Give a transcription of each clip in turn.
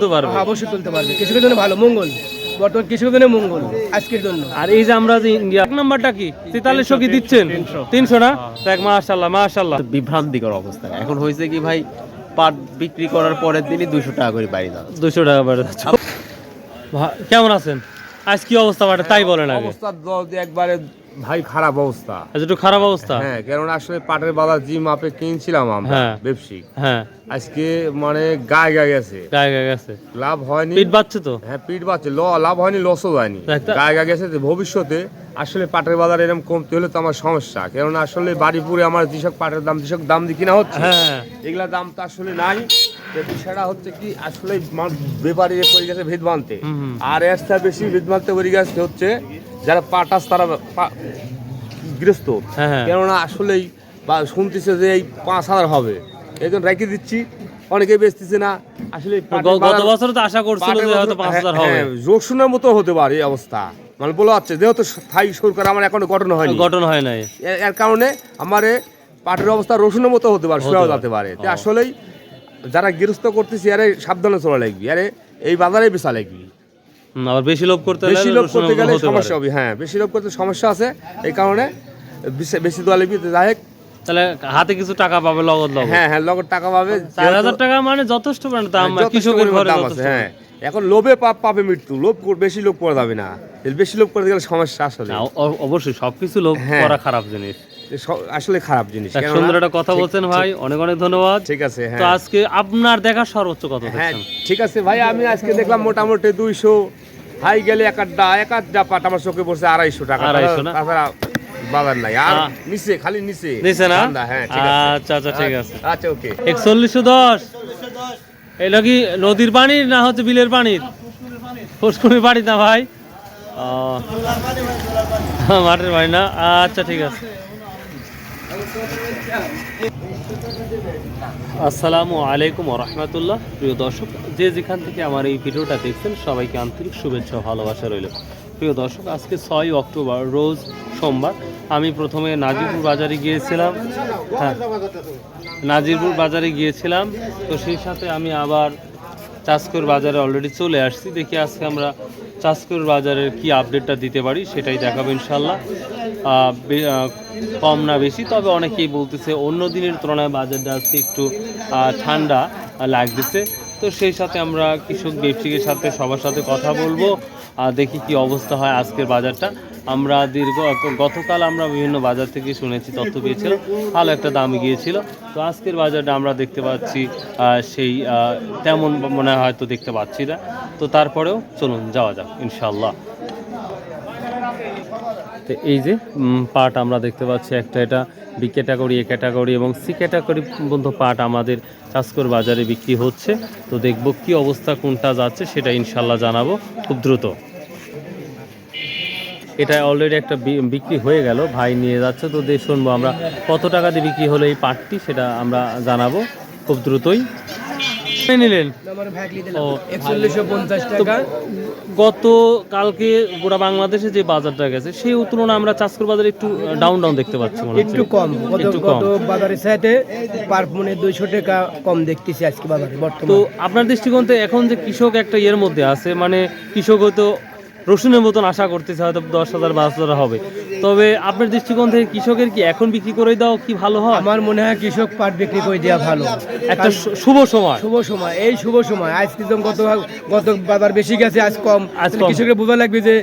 তুলতে পারবে। হ্যাঁ, অবশ্যই তুলতে পারবে। কৃষকের জন্য ভালো মঙ্গল। বর্তমান কৃষকের জন্য মঙ্গল আজকের জন্য। আর এই যে আমরা যে ইন্ডিয়া এক নাম্বারটা কি? তেতাল্লিশশো কি দিচ্ছেন? তিনশো। না? দেখ মাশাল্লাহ মাশাল্লাহ বিভ্রান্তিকর অবস্থা। এখন হয়েছে কি ভাই পাট বিক্রি করার পরের দিনই দুইশো টাকা করে বাড়ি দাও দুশো টাকা বেড়ে যাচ্ছে। ভা- কেমন আছেন? আজ কি অবস্থা? বাটে তাই বলেন আগে। অবস্থা একবারে ভাই খারাপ অবস্থা। আজ একটু খারাপ অবস্থা? হ্যাঁ কেননা আসলে পাটের বাজার জি মাপে কিনছিলাম আমরা হ্যাঁ। ব্যবসায়িক হ্যাঁ। আজকে মানে গায়ে গায়ে গেছে। গায়ে গায়ে গেছে। লাভ হয়নি। পিট বাচ্ছে তো? হ্যাঁ পিট বাচ্ছে লাভ হয়নি লসও হয়নি গায়ে গায়ে গেছে ভবিষ্যতে আসলে পাটের বাজার এরকম কমতে হলে তো আমার সমস্যা। কেননা আসলে বাড়িপুরে আমার যেসব পাটের দাম যেসব দাম দিয়ে কিনা হচ্ছে হ্যাঁ। এগুলা দাম তো আসলে নাই। তো বিষয়টা হচ্ছে কি আসলে মা- পড়ে গেছে বানতে হুম। আর এর বেশি বানতে পড়ে গেছে হচ্ছে যারা পাটাস তারা গৃহস্থ। হ্যাঁ, হ্যাঁ। কেননা আসলেই বা শুনতেছে যে এই পাঁচ হাজার হবে। এই জন্য রেখে দিচ্ছি। অনেকে বেচতেছে না। আসলে গত বছর তো আশা করছিল যে হয়তো বাজার- পাঁচ হাজার হ্যাঁ, হবে। রসুনের মতো হতে পারে এই অবস্থা। মানে বলা হচ্ছে যেহেতু স্থায়ী সরকার আমার এখনও গঠন হয়নি। গঠন হয় নাই। এর কারণে আমার পাটের অবস্থা রসুনের মতো হতে পারে পারে। যেতে পারে। আসলেই যারা গৃহস্থ করতেছি আরে সাবধানে চলা লাগবি আরে এই বাজারে বেচা লাগবি। আবার বেশি লোভ করতে বেশি লোভ করতে গেলে সমস্যা হবে হ্যাঁ বেশি লোভ করতে সমস্যা আছে এই কারণে বেশি- দোয়া লাগবি যাই হোক। তাহলে হাতে কিছু টাকা পাবে লগত লগত হ্যাঁ হ্যাঁ লগত টাকা পাবে চার হাজার টাকা মানে যথেষ্ট মানে দাম হ্যাঁ, কৃষকের ঘরে দাম আছে হ্যাঁ এখন লোভে পাপ পাবে মৃত্যু লোভ বেশি লোভ করা যাবে না। বেশি লোভ করতে গেলে সমস্যা আসলে। অবশ্যই সবকিছু লোভ হ্যাঁ। করা খারাপ জিনিস। আসলে খারাপ জিনিস। সুন্দর একটা কথা বলছেন ভাই অনেক অনেক ধন্যবাদ। ঠিক আছে তো হ্যাঁ। আজকে আপনার দেখা সর্বোচ্চ কত হ্যাঁ ঠিক আছে ভাই আমি আজকে দেখলাম মোটামুটি দুইশো। হাই গেলে এক আড্ডা এক আড্ডা পাট আমার চোখে পড়ছে আড়াইশো টাকা। আড়াইশো না? তাছাড়া বাজার নাই। আর নিচে খালি নিচে। নিচে না? হ্যাঁ আচ্ছা আচ্ছা ঠিক আছে। আচ্ছা ওকে। একচল্লিশশো দশ। এটা কি নদীর পানির না হচ্ছে বিলের পানির ফুসকুনির পানি না ভাই? মাঠের পানি না? আচ্ছা ঠিক আছে। আসসালামু আলাইকুম রহমতুল্লাহ। প্রিয় দর্শক, যে যেখান থেকে আমার এই ভিডিওটা দেখছেন, সবাইকে আন্তরিক শুভেচ্ছা ভালোবাসা রইল। প্রিয় দর্শক, আজকে ছয় অক্টোবর, রোজ সোমবার। আমি প্রথমে নাজিরপুর বাজারে গিয়েছিলাম। হ্যাঁ নাজিরপুর বাজারে গিয়েছিলাম। তো সেই সাথে আমি আবার চাষকর বাজারে অলরেডি চলে আসছি। দেখি আজকে আমরা চাষকর বাজারের কি আপডেটটা দিতে পারি, সেটাই দেখাবো ইনশাল্লাহ কম না বেশি, তবে অনেকেই বলতেছে অন্য দিনের তুলনায় বাজারটা আজকে একটু ঠান্ডা লাগতেছে। তো সেই সাথে আমরা কৃষক ব্যবসায়ীর সাথে, সবার সাথে কথা বলব আর দেখি কি অবস্থা হয় আজকের বাজারটা। আমরা দীর্ঘ, গতকাল আমরা বিভিন্ন বাজার থেকে শুনেছি, তথ্য পেয়েছিলাম, ভালো একটা দাম গিয়েছিল। তো আজকের বাজারটা আমরা দেখতে পাচ্ছি সেই তেমন মনে হয় হয়তো দেখতে পাচ্ছি না। তো তারপরেও চলুন, যাওয়া যাক ইনশাল্লাহ তো এই যে পাট আমরা দেখতে পাচ্ছি, একটা এটা বি ক্যাটাগরি, এ ক্যাটাগরি এবং সি ক্যাটাগরি পর্যন্ত পাট আমাদের চাষকর বাজারে বিক্রি হচ্ছে। তো দেখব কি অবস্থা, কোনটা যাচ্ছে সেটা ইনশাল্লাহ জানাব খুব দ্রুত। এটা অলরেডি একটা বিক্রি হয়ে গেল, ভাই নিয়ে যাচ্ছে, তো দিয়ে শুনব আমরা কত টাকা দিয়ে বিক্রি হলো এই পাটটি সেটা আমরা জানাব খুব দ্রুতই। নিলেন? গত কালকে গোটা বাংলাদেশে যে বাজারটা গেছে সেই তুলনায় আমরা চাষকর বাজারে একটু ডাউন ডাউন দেখতে পাচ্ছি একটু কম। একটু কম। বাজারের সাথে পার মনে দুইশো টাকা কম দেখতেছি আজকে বাজারে তো আপনার দৃষ্টিকোণ থেকে এখন যে কৃষক একটা ইয়ের মধ্যে আছে মানে কৃষক হয়তো রসুনের মতন আশা করতেছে হয়তো দশ হাজার পাঁচ হাজার হবে। তবে আপনার দৃষ্টিকোণ থেকে কৃষকের কি এখন বিক্রি করে দাও কি ভালো হয়? আমার মনে হয় কৃষক পাট বিক্রি করে দেওয়া ভালো। একটা শুভ সময়। শুভ সময় এই শুভ সময়। আজ কিন্তু গত গত বাজার বেশি গেছে আজ কম। আজ কৃষকের বোঝা লাগবে যে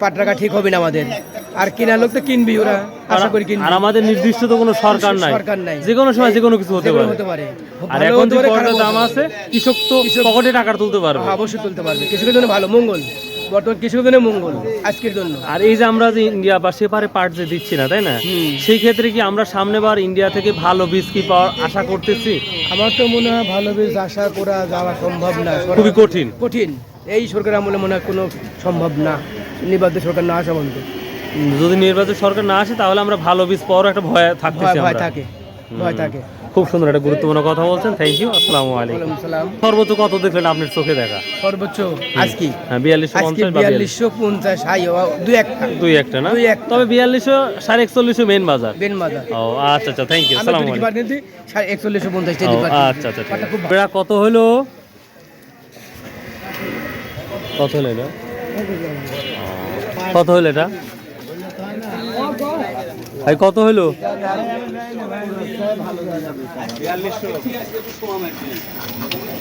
পাট টাকা ঠিক হবে না আমাদের। আর কেনা লোক তো কিনবি ওরা আশা করি কিনবি। আর আমাদের নির্দিষ্ট তো কোনো সরকার নাই। সরকার নাই। যে কোনো সময় যে কোনো কিছু হতে পারে। হতে পারে। আর এখন যে দাম আছে কৃষক তো পকেটে টাকা তুলতে পারবে। হ্যাঁ, অবশ্যই তুলতে পারবে। কৃষকের জন্য ভালো মঙ্গল। বর্তমান জন্য মঙ্গল আজকের জন্য। আর এই যে আমরা যে ইন্ডিয়া বা সেপারে পার্ট যে দিচ্ছি না তাই না? সেই ক্ষেত্রে কি আমরা সামনেবার ইন্ডিয়া থেকে ভালো বীজ কি পাওয়ার আশা করতেছি? আমার তো মনে হয় ভালো বেশ আশা করা যাওয়া সম্ভব না। খুবই কঠিন। কঠিন। এই সরকার আমলে মনে হয় কোনো সম্ভব না। নির্বাচিত সরকার না আসা পর্যন্ত যদি নির্বাচন সরকার না আসে তাহলে আমরা ভালো বীজ পাওয়ার একটা ভয় ভয় থাকতেছি ভয় থাকে। ভয় থাকে। খুব সুন্দর একটা গুরুত্বপূর্ণ কথা বলছেন। থ্যাংক ইউ আসসালামু আলাইকুম। সর্বোচ্চ কত দেখলেন আপনার চোখে দেখা? সর্বোচ্চ আজকে? হ্যাঁ বিয়াল্লিশশো পঞ্চাশ বিয়াল্লিশশো পঞ্চাশ হাই দুই একটা। দুই একটা না? তবে বিয়াল্লিশশো সাড়ে একচল্লিশশো মেন বাজার। বেন মাদার ও আচ্ছা আচ্ছা থ্যাংক ইউ আসসালামু আলাইকুম। পার্টি একচল্লিশশো পঞ্চাশ আচ্ছা আচ্ছা ঠিক আছে। খুব বেড়া কত হলো? কত হলো এটা? কত হলো এটা? ভাই কত হলো?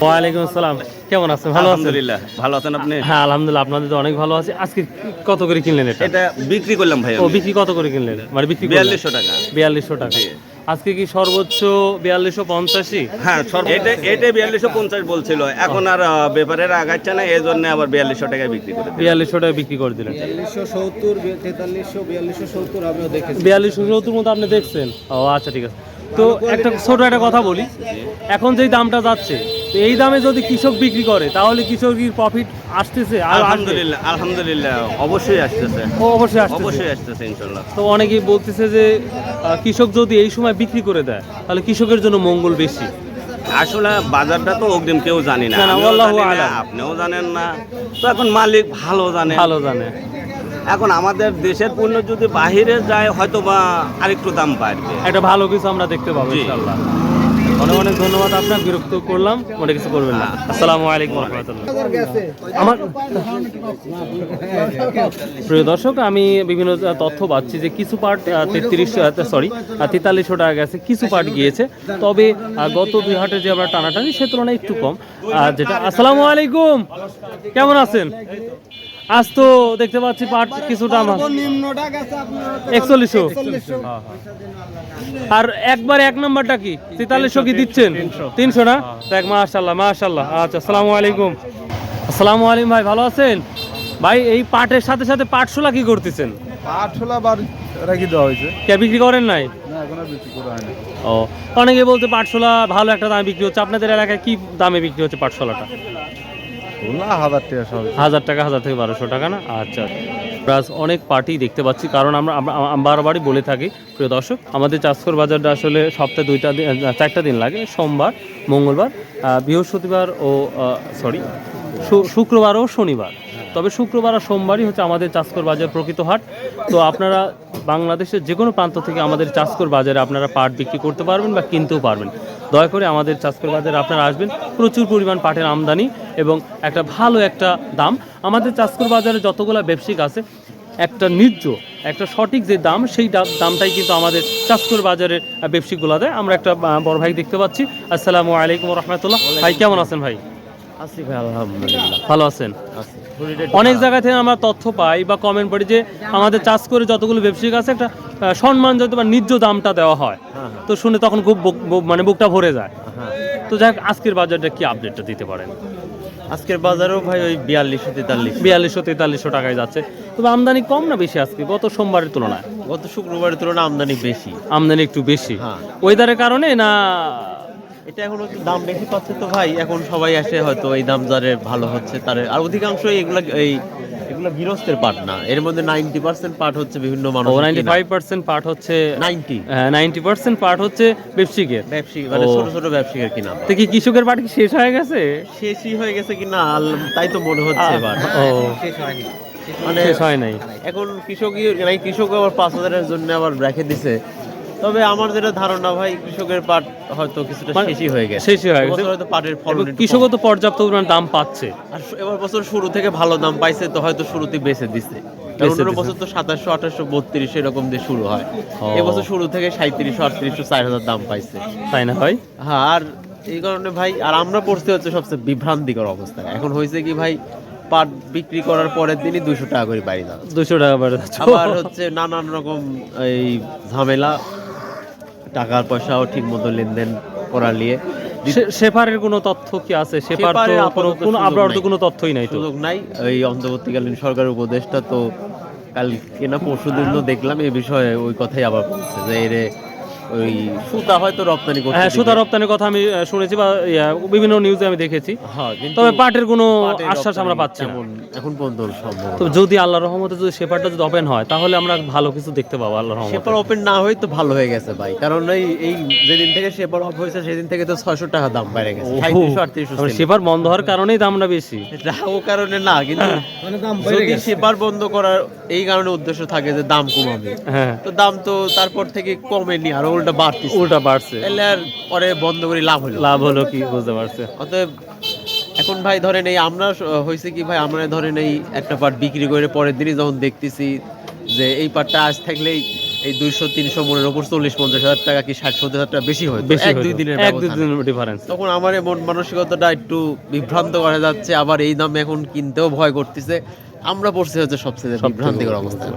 ওয়ালাইকুম আসসালাম। কেমন আছেন? ভালো আছেন? আলহামদুলিল্লাহ ভালো আছেন আপনি? হ্যাঁ আলহামদুলিল্লাহ আপনাদের তো অনেক ভালো আছে। আজকে কত করে কিনলেন এটা? এটা বিক্রি করলাম ভাই ও বিক্রি কত করে কিনলেন? মানে বিক্রি বিয়াল্লিশশো টাকা। বিয়াল্লিশশো টাকা। আজকে কি সর্বোচ্চ বিয়াল্লিশশো পঞ্চাশি হ্যাঁ এটা এটা বিয়াল্লিশশো পঞ্চাশ বলছিল। এখন আর ব্যাপারের আগাচ্ছে না এই জন্য আবার বিয়াল্লিশশো টাকায় বিক্রি করে দিল। বিয়াল্লিশশো টাকা বিক্রি করে দিলেন। বিয়াল্লিশশো সত্তর তেতাল্লিশশো বিয়াল্লিশশো সত্তর আপনিও দেখেছেন বিয়াল্লিশশো সত্তর মতো আপনি দেখছেন? ও আচ্ছা ঠিক আছে। তো একটা ছোট একটা কথা বলি। এখন যেই দামটা যাচ্ছে তো এই দামে যদি কৃষক বিক্রি করে তাহলে কৃষকের প্রফিট আসতেছে আর আসবে। আলহামদুলিল্লাহ আলহামদুলিল্লাহ অবশ্যই আসতেছে। ও অবশ্যই আসতেছে। অবশ্যই আসতেছে ইনশাল্লাহ তো অনেকেই বলতেছে যে আহ, কৃষক যদি এই সময় বিক্রি করে দেয় তাহলে কৃষকের জন্য মঙ্গল বেশি। আসলে বাজারটা তো অগ্রিম কেউ জানি না। না, না, আমিও আল্লাহু জানি না, আলাম। আপনিও জানেন না। তো এখন মালিক ভালো জানে। ভালো জানে। এখন আমাদের দেশের পণ্য যদি বাহিরে যায় হয়তো বা আরেকটু দাম বাড়বে একটা ভালো কিছু আমরা দেখতে পাবো জি। ইনশাআল্লাহ। অনেক অনেক ধন্যবাদ আপনার বিরক্ত করলাম মনে কিছু করবেন না। আসসালামু আলাইকুম আমার প্রিয় দর্শক, আমি বিভিন্ন তথ্য পাচ্ছি যে কিছু পার্ট তেত্রিশ সরি তেতাল্লিশশো টাকা গেছে, কিছু পার্ট গিয়েছে। তবে গত দুই হাটে যে আমরা টানাটানি, সে তুলনায় একটু কম। আর যেটা আসসালামু আলাইকুম। কেমন আছেন? আজ তো দেখতে পাচ্ছি পাট কিছুটা আমার। একচল্লিশশো। আর একবার এক নাম্বারটা কি? তেতাল্লিশশো কি দিচ্ছেন? তিনশো। না? দেখ মাশাল্লাহ মাশাল্লাহ আচ্ছা আসসালামু আলাইকুম। আসসালামু আলাইকুম ভাই ভালো আছেন? ভাই এই পাটের সাথে সাথে পাটশোলা কি করতেছেন? রেখে দেওয়া হয়েছে। কে বিক্রি করেন নাই? ও অনেকে বলতে পাটশোলা ভালো একটা দামে বিক্রি হচ্ছে। আপনাদের এলাকায় কি দামে বিক্রি হচ্ছে পাটশোলাটা? হাজার টাকা হাজার থেকে বারোশো টাকা না? আচ্ছা প্লাস অনেক পার্টি দেখতে পাচ্ছি, কারণ আমরা বারবারই বলে থাকি, প্রিয় দর্শক, আমাদের চাষকর বাজারটা আসলে সপ্তাহে দুইটা দিন চারটা দিন লাগে, সোমবার, মঙ্গলবার বৃহস্পতিবার ও সরি শুক্রবার ও শনিবার। তবে শুক্রবার আর সোমবারই হচ্ছে আমাদের চাষকর বাজার প্রকৃত হাট। তো আপনারা বাংলাদেশের যে কোনো প্রান্ত থেকে আমাদের চাষকর বাজারে আপনারা পাট বিক্রি করতে পারবেন বা কিনতেও পারবেন। দয়া করে আমাদের চাষকর বাজারে আপনারা আসবেন। প্রচুর পরিমাণ পাটের আমদানি এবং একটা ভালো একটা দাম। আমাদের চাষকর বাজারে যতগুলো ব্যবসায়িক আছে একটা ন্যায্য একটা সঠিক যে দাম সেই দামটাই কিন্তু আমাদের চাষকর বাজারের ব্যবসায়িকগুলো দেয়। আমরা একটা বড় ভাই দেখতে পাচ্ছি। আসসালামু আলাইকুম রহমতুল্লাহ। ভাই কেমন আছেন ভাই? আছি ভাই আলহামদুলিল্লাহ। ভালো আছেন? অনেক জায়গা থেকে আমরা তথ্য পাই বা কমেন্ট পড়ি যে আমাদের চাষ করে যতগুলো ব্যবসায়িক আছে একটা আহ, সম্মানজনক বা ন্যায্য দামটা দেওয়া হয়। হ্যাঁ, তো শুনে তখন খুব মানে বুকটা ভরে যায়। হ্যাঁ। তো যাই হোক, আজকের বাজারটা কি আপডেটটা দিতে পারেন? আজকের বাজারেও ভাই ওই বিয়াল্লিশশো তেতাল্লিশ। বিয়াল্লিশশো তেতাল্লিশশো টাকায় যাচ্ছে। তবে আমদানি কম না বেশি আজকে? গত সোমবারের তুলনায়? গত শুক্রবারের তুলনায় আমদানি বেশি। আমদানি একটু বেশি। হ্যাঁ। ওয়েদারের কারণে না এটা এখন একটু দাম বেশি পাচ্ছে তো ভাই। এখন সবাই আসে হয়তো এই দাম যারে ভালো হচ্ছে। তার আর অধিকাংশই এগুলা এই এগুলো গৃহস্থের পাট না। এর মধ্যে নাইনটি পার্সেন্ট পাট হচ্ছে বিভিন্ন মানুষ ও নাইনটি ফাইভ পার্সেন্ট পার্ট হচ্ছে নাইনটি নাইনটি পার্সেন্ট পার্ট হচ্ছে ব্যবসায়িকের ব্যবসায়ী মানে ছোট ছোট ব্যবসায়ীর কিনা। তো কি কৃষকের পার্ট কি শেষ হয়ে গেছে? শেষই হয়ে গেছে কিনা তাই তো মনে হচ্ছে এবার। ও। মানে শেষ হয় নাই। এখন কৃষকই মানে কৃষক আবার পাঁচ হাজারের জন্য আবার রেখে দিছে। তবে আমার যেটা ধারণা ভাই কৃষকের পাট হয়তো কিছুটা মানে শেষই হয়ে গেছে। শেষই হয়ে গেছে। হয়তো পাটের ফলন কৃষকও তো পর্যাপ্ত পরিমাণ দাম পাচ্ছে। আর এবার বছর শুরু থেকে ভালো দাম পাইছে তো হয়তো শুরুতেই বেচে দিছে। অন্য বছর তো সাতাশশো আঠাশশো বত্রিশ এরকম দিয়ে শুরু হয়। এবছর শুরু থেকে সাঁত্রিশশো আটত্রিশশো চার হাজার দাম পাইছে। তাই না ভাই? হ্যাঁ আর এই কারণে ভাই আর আমরা পড়তে হচ্ছে সবচেয়ে বিভ্রান্তিকর অবস্থায় এখন হয়েছে কি ভাই পাট বিক্রি করার পরের দিনই দুইশো টাকা করে বাড়ি দাম দুশো টাকা বাড়ে যাচ্ছে। আবার হচ্ছে নানান রকম এই ঝামেলা। টাকার পয়সাও ঠিক মতো লেনদেন করা নিয়ে। সেফারের কোনো তথ্য কি আছে? সেফার তো কোনো আবরার তো কোনো তথ্যই নাই সুযোগ নাই। এই অন্তর্বর্তীকালীন সরকার উপদেষ্টা তো কালকে না পরশু দিন দেখলাম এই বিষয়ে ওই কথাই আবার বলছে যে এর ওই সুতা হয়তো রপ্তানি করতে হ্যাঁ সুতা রপ্তানির কথা আমি শুনেছি বা বিভিন্ন নিউজে আমি দেখেছি। হ্যাঁ তবে পাটের কোনো আশ্বাস আমরা পাচ্ছি না। এখন পর্যন্ত সম্ভব তো যদি আল্লাহ রহমতে যদি সেপারটা যদি ওপেন হয় তাহলে আমরা ভালো কিছু দেখতে পাবো আল্লাহ রহমতে। সেপার ওপেন না হয়ে তো ভালো হয়ে গেছে ভাই। কারণ এই এই যেদিন থেকে সেপার অফ হয়েছে সেদিন থেকে তো ছয়শো টাকা দাম বেড়ে গেছে। সেপার বন্ধ হওয়ার কারণেই দামটা বেশি। ও কারণে না কিন্তু যদি সেবার বন্ধ করার এই কারণে উদ্দেশ্য থাকে যে দাম কমাবে। হ্যাঁ। তো দাম তো তারপর থেকে কমেনি আর উল্টা উল্টা বাড়ছে। তাহলে আর পরে বন্ধ করে লাভ হলো। লাভ হলো কি বুঝতে পারছে। অতএব এখন ভাই ধরেন এই আমরা হয়েছে কি ভাই আমরা ধরেন এই একটা পাট বিক্রি করে পরের দিনই যখন দেখতেছি যে এই পাটটা আজ থাকলেই এই দুইশো তিনশো মনের উপর চল্লিশ পঞ্চাশ হাজার টাকা কি ষাট সত্তর হাজার টাকা বেশি হয় এক দুই দিনের এক দুই দিনের ডিফারেন্স তখন আমার মন মানসিকতাটা একটু বিভ্রান্ত করা যাচ্ছে আবার এই দামে এখন কিনতেও ভয় করতেছে। আমরা পড়ছে হচ্ছে সবচেয়ে বিভ্রান্তিকর বড় অবস্থায়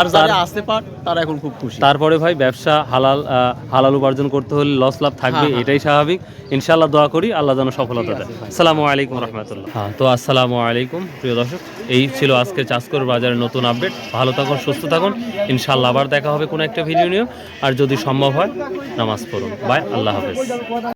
আর যারা আসতে পার তারা এখন খুব খুশি। তারপরে ভাই ব্যবসা হালাল আহ, হালাল উপার্জন করতে হলে লস লাভ থাকবে হ্যাঁ, হ্যাঁ। এটাই স্বাভাবিক। ইনশাআল্লাহ দোয়া করি আল্লাহ যেন সফলতা দেয়। আসসালামু আলাইকুম রহমতুল্লাহ। হ্যাঁ তো আসসালামু আলাইকুম প্রিয় দর্শক। এই ছিল আজকে চাষকর বাজারের নতুন আপডেট ভালো থাকুন সুস্থ থাকুন। ইনশাআল্লাহ আবার দেখা হবে কোনো একটা ভিডিও নিয়ে। আর যদি সম্ভব হয় নামাজ পড়ুন। বাই আল্লাহ হাফেজ।